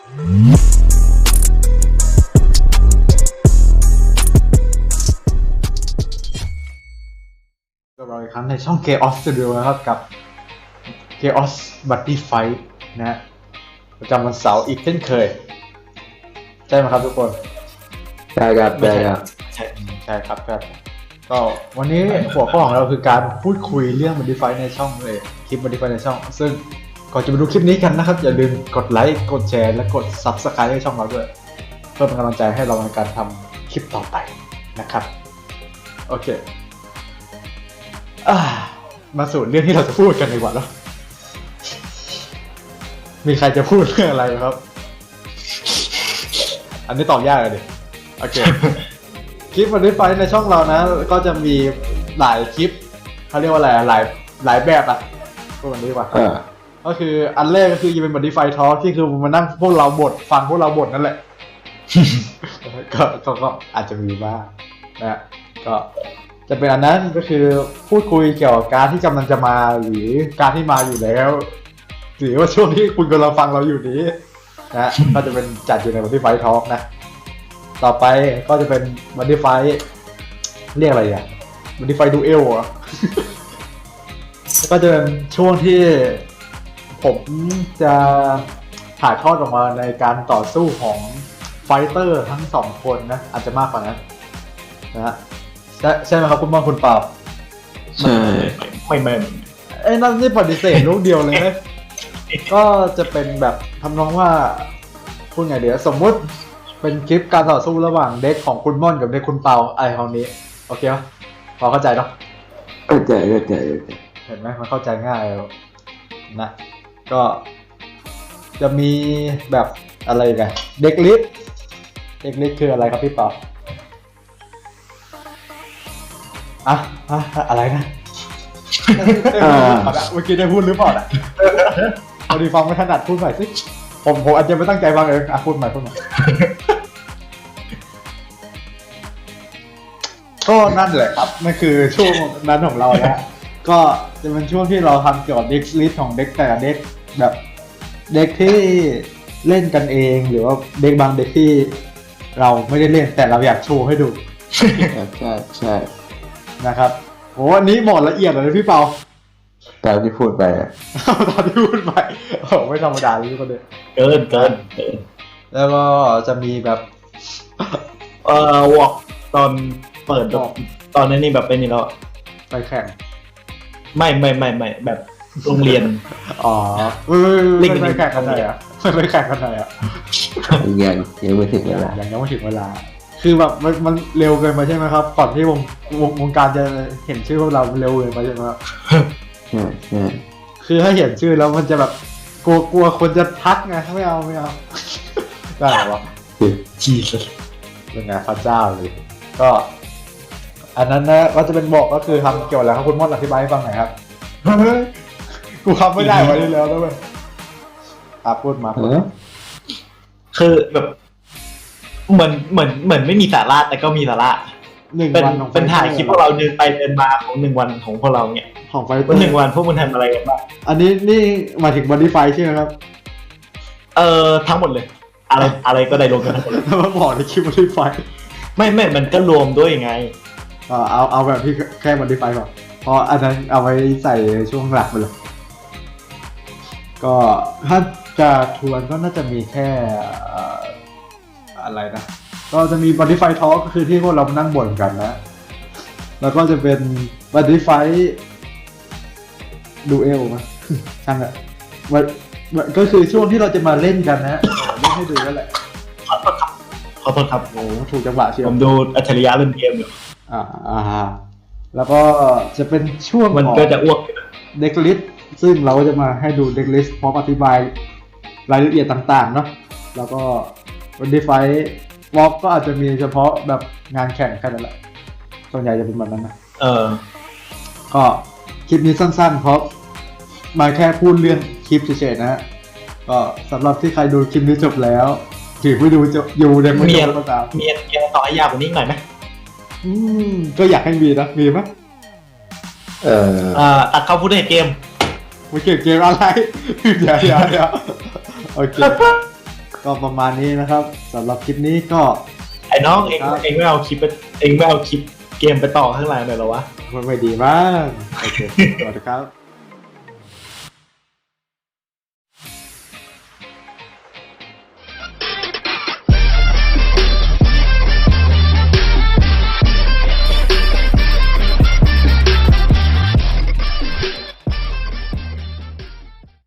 ก็เราอีกครั้งในช่อง Chaos Studio นะครับกับ Chaos Buddy Fight นะฮะประจำวันเสาร์อีกเช่นเคย ใช่ไหมครับทุกคนได้ครับได้ครับใช่ใช่ครับครับ ก็วันนี้หัวข้อของเราคือการพูดคุยเรื่อง Modify ในช่องเลย คลิป Modify ในช่อง ซึ่ง ก่อนจะไปดูคลิปนี้กันนะครับ อย่าลืมกดไลค์กดแชร์และกด Subscribe ให้ช่องเราด้วยเพื่อเป็นกำลังใจให้เราในการทำคลิปต่อไปนะครับ โอเคอมาสู่เรื่องที่เราจะพูดกันดีกว่าเนอะมีใครจะพูดเรื่องอะไรไหมครับ อันนี้ตอบยากเลยโอเค คลิปวันนี้ไฟในช่องเรานะ ก็จะมีหลายคลิปเขาเรียกว่าอะไรหลายหลายแบบอะพูดวันนี้ดีกว่าอ่า ก็คืออันแรกก็คือจะเป็นบันดี้ไฟทอที่คือมานั่งพวกเราบทฟังพวกเราบทนั่นแหละ ก็ก็ก็อาจจะมีบ้างนะก็จะเป็นอันนั้นก็คือพูดคุยเกี่ยวกับการที่กำลังจะมาหรือการที่มาอยู่แล้วหรือว่าช่วงที่คุณกำลังฟังเราอยู่นี้นะก็จะเป็นจัดอยู่ในบันดี้ไฟทอนะต่อไปก็จะเป็นบันดี้ไฟเรียกอะไรอะบันดี้ไฟดูเอลอะก็จะเป็นช่วงที่ ผมจะถ่ายทอดออกมาในการต่อสู้ของไฟเตอร์ทั้งสองคนนะ อาจจะมากกว่านั้นนะฮะใช่ใช่ไหมครับคุณมองคุณเปล่าใช่ไม่ไม่ไอ้นั่นนี่ปฏิเสธลูกเดียวเลยนะก็จะเป็นแบบทำนองว่าพูดไงเดี๋ยวสมมุติเป็นคลิปการต่อสู้ระหว่างเด็กของคุณม่อนกับเด็กคุณเปาไอคองนี้ โอเคปะพอเข้าใจเนาะเข้าใจเข้าใจเข้าใจเห็นไหมมันเข้าใจง่ายแล้วนะ ก็จะมีแบบอะไรกันเด็กลิสเด็กลิสคืออะไรครับพี่เปาอะอะอะไรนะเมื่อกี้ได้พูดหรือเปล่าอะพอดีฟังไม่ถนัดพูดใหม่สิผมผมอาจจะไม่ตั้งใจฟังเองอะพูดใหม่พูดใหม่ก็นั่นแหละครับนั่นคือช่วงนั้นของเราแล้วก็จะเป็นช่วงที่เราทำเกี่ยวกับเด็กลิสของเด็กแต่ละเด็ก แบบเด็กที่เล่นกันเองหรือว่าเด็กบางเด็กที่เราไม่ได้เล่นแต่เราอยากโชว์ให้ดู ใช่ใช่ใช่นะครับโอ้อันนี้หมดละเอียดเลยพี่เปาตามที่พูดไปอะตอนที่พูดไปโอ้โหไม่ธรรมดาเลยทุกคนเลยเกินเกินเกินแล้วก็จะมีแบบเอ่อวอกตอนเปิดแบบตอนนั้นนี่แบบเป็นนี่แล้วอะไปแข่ง ไม่ไม่ไม่ไม่แบบ โรงเรียน อ๋อไม่เล่ไม่นกันไม่แข่งกันไหนอะไม่ไม่แข่งกันไหนอะยังยังไม่ถึงเวลายังยังไม่ถึงเวลา คือแบบมันมันเร็วเกินไปใช่ไหมครับ ก่อนที่วงวงวงการจะเห็นชื่อพวกเราเร็วเกินไปใช่ไหมครับใช่ใช่คือถ้าเห็นชื่อแล้วมันจะแบบกลัวกลัวคนจะทักไงไม่เอาไม่เอาได้เหรอวะจีสเป็นไงพระเจ้าเลย ก็ อันนั้นนะก็จะเป็นบอกก็คือทำเกี่ยวกับอะไรครับคุณมดอธิบายให้ฟังหน่อยครับ กูทำไม่ได้วันนี้แล้วนะเว้ยอะพูดมาเอพูดอมาคือแบบเหมือนเหมือนเหมือนไม่มีสาระแต่ก็มีสาระหนึ่งเป็นวันของเป็นถ่ายคลิปพวกเราเดินไปเดินมาของหนึ่งวันของพวกเราเนี่ยของไฟเตอว่าหนึ่งร์วันพวกมึงทำอะไรกันบ้างอันนี้นี่หมายถึงบอดี้ไฟใช่ไหมครับ เอ่อทั้งหมดเลย อะไรอะไรก็ได้รวมกันทั้งหมดเลยแล้วมาบอกในคลิปบอดี้ไฟ ไม่ไม่มันก็รวมด้วยไงเอาเอาแบบที่แค่บอดี้ไฟก่อนเพราะอันนั้นเอาไว้ใส่ช่วงหลักไปเลย ก็ถ้าจะทวนก็น่าจะมีแค่เอ่ออะไรนะ ก็จะมีบอดี้ไฟทอก็คือที่พวกเรามานั่งบ่นกันนะ แล้วก็จะเป็นบอดี้ไฟดูเอลมั้ยช่างอะมันมันก็คือช่วงที่เราจะมาเล่นกันนะเล่นให้ดูนั่นแหละขอโทษครับขอโทษครับโอ้โหถูกจังหวะเชียวผมดูอัจฉริยะเล่นเกมอยู่อ่าอ่าฮะแล้วก็จะเป็นช่วงมันของก็จะอ้วกอยู่นะเด็กลิส ซึ่งเราก็จะมาให้ดูเด็กลิสพร้อมอธิบายรายละเอียดต่างๆเนาะแล้วก็วันดีไฟวอล์กก็อาจจะมีเฉพาะแบบงานแข่งแค่นั้นแหละส่วนใหญ่จะเป็นแบบนั้นนะเออ ก็คลิปนี้สั้นๆ เพราะมาแค่พูดเรื่องคลิปเฉยๆนะฮะก็สำหรับที่ใครดูคลิปนี้จบแล้ว ถือไม่ดูจะอยู่ในไม่มีจอะบก็ตามมีมีอะไรต่อให้ยากกว่านี้อีกหน่อยไหมอืมก็อยากให้มีนะมีไหมเอออ่าตัดเข้าพูดในเกม ไม่เกี่ยวเกมอะไร เดี๋ยวเดี๋ยวเดี๋ยวโอเค ก็ประมาณนี้นะครับสำหรับคลิปนี้ก็ ไอ้น้องเองครับ เองไม่เอาคลิปไปเองไม่เอาคลิปเกมไปต่อข้างหลังเลยเหรอวะ มันไม่ดีมาก โอเค สวัสดีครับ